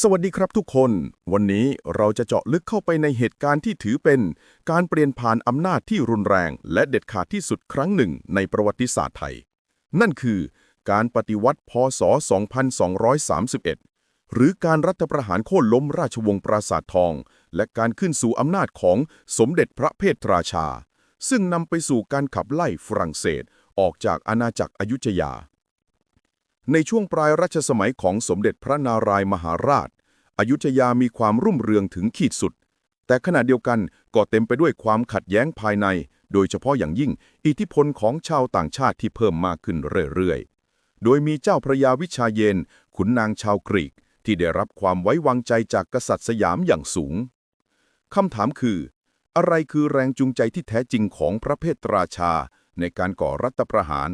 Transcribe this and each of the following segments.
สวัสดีครับทุกคน วันนี้เราจะเจาะลึกเข้าไปในเหตุการณ์ที่ถือเป็น การเปลี่ยนผ่านอำนาจที่รุนแรง และเด็ดขาดที่สุดครั้งหนึ่งในประวัติศาสตร์ไทย นั่นคือการปฏิวัติพศ 2231 หรือการรัฐประหารโค่นล้มราชวงศ์ปราสาททอง และการขึ้นสู่อำนาจของสมเด็จพระเพทราชา ซึ่งนำไปสู่การขับไล่ฝรั่งเศสออกจากอาณาจักรอยุธยา ในช่วงปลายรัชสมัยของสมเด็จพระนารายมหาราช อยุธยามีความรุ่มเรืองถึงขีดสุด แต่ขณะเดียวกันก็เต็มไปด้วยความขัดแย้งภายใน โดยเฉพาะอย่างยิ่ง อิทธิพลของชาวต่างชาติที่เพิ่มมากขึ้นเรื่อยๆ โดยมีเจ้าพระยาวิชาเยน ขุนนางชาวกรีก ที่ได้รับความไว้วางใจจากกษัตริย์สยามอย่างสูงคำถามคือ อะไรคือแรงจูงใจที่แท้จริงของพระเพทราชาในการก่อรัฐประหาร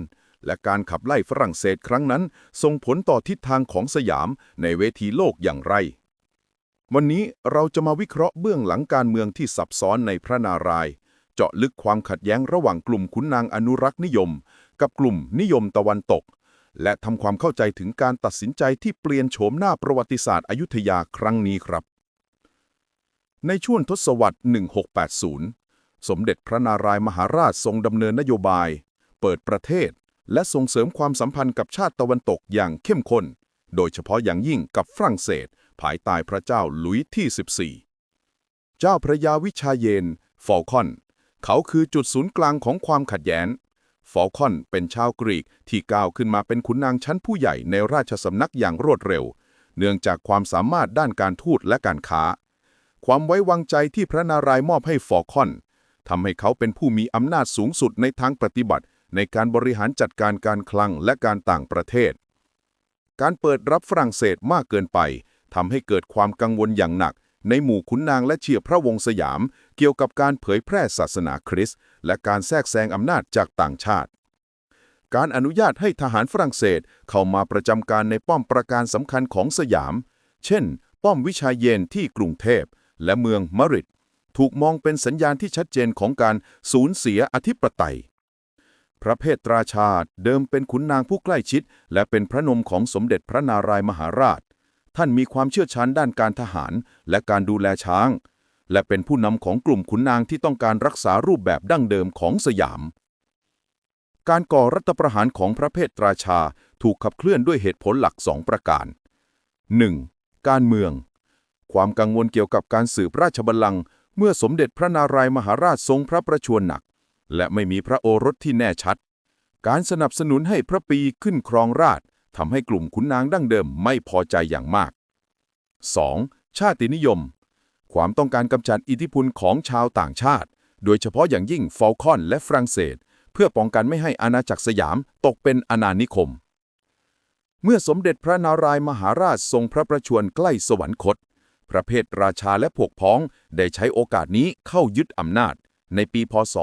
และการขับไล่ฝรั่งเศสครั้งนั้น ส่งผลต่อทิศทางของสยามในเวทีโลกอย่างไร วันนี้เราจะมาวิเคราะห์เบื้องหลังการเมืองที่ซับซ้อนในพระนารายณ์เจาะลึกความขัดแย้งระหว่างกลุ่มขุนนางอนุรักษ์นิยม กับกลุ่มนิยมตะวันตก และทำความเข้าใจถึงการตัดสินใจที่เปลี่ยนโฉมหน้าประวัติศาสตร์อยุธยาครั้งนี้ครับ ในช่วงทศวรรษ 1680 สมเด็จพระนารายมหาราชทรงดำเนินนโยบาย เปิดประเทศ และส่งเสริมความสัมพันธ์กับชาติตะวันตกอย่างเข้มข้น โดยเฉพาะอย่างยิ่งกับฝรั่งเศส ภายใต้พระเจ้าหลุยส์ที่ 14 เจ้าพระยาวิชาเยน ฟอลคอน เขาคือจุดศูนย์กลางของความขัดแย้ง ฟอลคอนเป็นชาวกรีกที่ก้าวขึ้นมาเป็นขุนนางชั้นผู้ใหญ่ในราชสำนักอย่างรวดเร็ว เนื่องจากความสามารถด้านการทูตและการค้า ความไว้วางใจที่พระนารายมอบให้ฟอลคอนทำให้เขาเป็นผู้มีอำนาจสูงสุดในทางปฏิบัติ ในการบริหารจัดการการคลังและการต่างประเทศ การเปิดรับฝรั่งเศสมากเกินไปทำให้เกิดความกังวลอย่างหนัก ในหมู่ขุนนางและเชียร์พระวงศ์สยาม เกี่ยวกับการเผยแพร่ศาสนาคริสต์และการแทรกแซงอำนาจจากต่างชาติ การอนุญาตให้ทหารฝรั่งเศสเข้ามาประจำการในป้อมประการสำคัญของสยาม เช่น ป้อมวิชาเยนที่กรุงเทพและเมืองมริดถูกมองเป็นสัญญาณที่ชัดเจนของการสูญเสียอธิปไตย พระเพทราชาเดิมเป็นขุนนางผู้ใกล้ชิด และเป็นพระนมของสมเด็จพระนารายมหาราช ท่านมีความเชี่ยวชาญด้านการทหารและการดูแลช้าง และเป็นผู้นำของกลุ่มขุนนางที่ต้องการรักษารูปแบบดั้งเดิมของสยาม การก่อรัฐประหารของพระเพทราชาถูกขับเคลื่อนด้วยเหตุผลหลักสองประการ 1. การเมือง ความกังวลเกี่ยวกับการสืบราชบัลลังก์เมื่อสมเด็จพระนารายมหาราชทรงพระประชวรหนัก และไม่มีพระโอรสที่แน่ชัด การสนับสนุนให้พระปีขึ้นครองราชทำให้กลุ่มขุนนางดั้งเดิมไม่พอใจอย่างมาก 2. ชาตินิยม ความต้องการกำจัดอิทธิพลของชาวต่างชาติ โดยเฉพาะอย่างยิ่งฟอลคอนและฝรั่งเศส เพื่อป้องกันไม่ให้อาณาจักรสยามตกเป็นอาณานิคม เมื่อสมเด็จพระนารายมหาราชทรงพระประชวรใกล้สวรรคตพระเพทราชาและพวกพ้องได้ใช้โอกาสนี้เข้ายึดอำนาจ ในปีพศ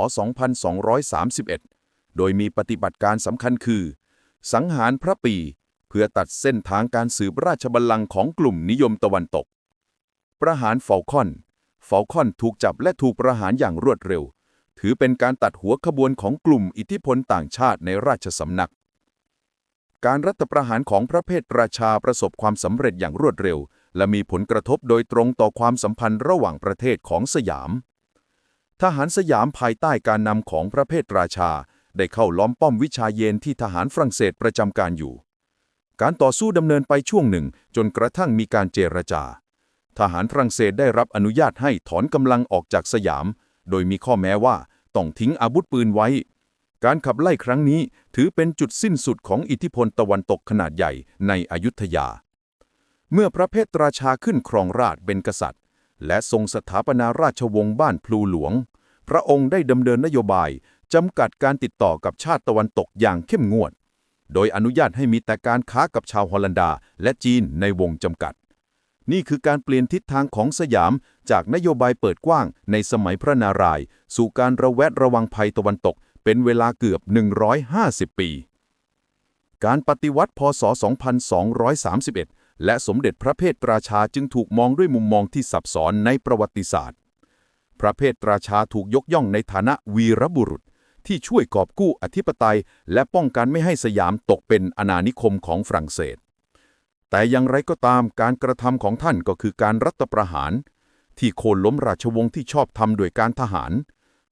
2231 โดยมีปฏิบัติการสำคัญคือ สังหารพระปี เพื่อตัดเส้นทางการสืบราชบัลลังก์ของกลุ่มนิยมตะวันตก ประหารเฟลคอนเฟลคอนถูกจับและถูกประหารอย่างรวดเร็ว ถือเป็นการตัดหัวขบวนของกลุ่มอิทธิพลต่างชาติในราชสำนัก การรัฐประหารของพระเพทราชาประสบความสำเร็จอย่างรวดเร็ว และมีผลกระทบโดยตรงต่อความสัมพันธ์ระหว่างประเทศของสยาม ทหารสยามภายใต้การนำของพระเพทราชา ได้เข้าล้อมป้อมวิชาเยนที่ทหารฝรั่งเศสประจำการอยู่ การต่อสู้ดำเนินไปช่วงหนึ่ง จนกระทั่งมีการเจรจา ทหารฝรั่งเศสได้รับอนุญาตให้ถอนกำลังออกจากสยาม โดยมีข้อแม้ว่าต้องทิ้งอาวุธปืนไว้ การขับไล่ครั้งนี้ถือเป็นจุดสิ้นสุดของอิทธิพลตะวันตกขนาดใหญ่ในอยุธยา เมื่อพระเพทราชาขึ้นครองราชเป็นกษัตริย์ และทรงสถาปนาราชวงศ์บ้านพลูหลวง พระองค์ได้ดำเนินนโยบายจำกัดการติดต่อกับชาติตะวันตกอย่างเข้มงวด โดยอนุญาตให้มีแต่การค้ากับชาวฮอลันดาและจีนในวงจำกัด นี่คือการเปลี่ยนทิศทางของสยามจากนโยบายเปิดกว้างในสมัยพระนารายณ์สู่การระแวดระวังภัยตะวันตก เป็นเวลาเกือบ 150 ปี การปฏิวัติพศ 2231 และสมเด็จพระเพทราชาจึงถูกมองด้วยมุมมองที่ซับซ้อนในประวัติศาสตร์ พระเพทราชาถูกยกย่องในฐานะวีรบุรุษ ที่ช่วยกอบกู้อธิปไตย และป้องกันไม่ให้สยามตกเป็นอาณานิคมของฝรั่งเศส แต่อย่างไรก็ตามการกระทำของท่านก็คือการรัฐประหาร ที่โค่นล้มราชวงศ์ที่ชอบทำโดยการทหาร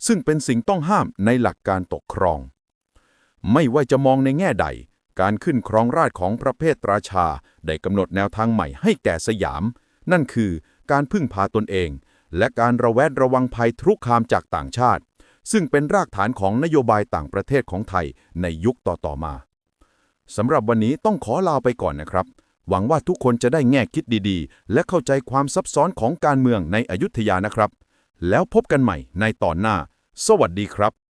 ซึ่งเป็นสิ่งต้องห้ามในหลักการปกครอง ไม่ว่าจะมองในแง่ใด การขึ้นครองราชของพระเพทราชาได้กำหนดแนวทางใหม่ให้แก่สยาม นั่นคือการพึ่งพาตนเอง และการระแวดระวังภัยทุกคามจากต่างชาติ ซึ่งเป็นรากฐานของนโยบายต่างประเทศของไทยในยุคต่อๆมาสำหรับวันนี้ต้องขอลาไปก่อนนะครับ หวังว่าทุกคนจะได้แง่คิดดีๆ และเข้าใจความซับซ้อนของการเมืองในอยุธยานะครับ แล้วพบกันใหม่ในตอนหน้า สวัสดีครับ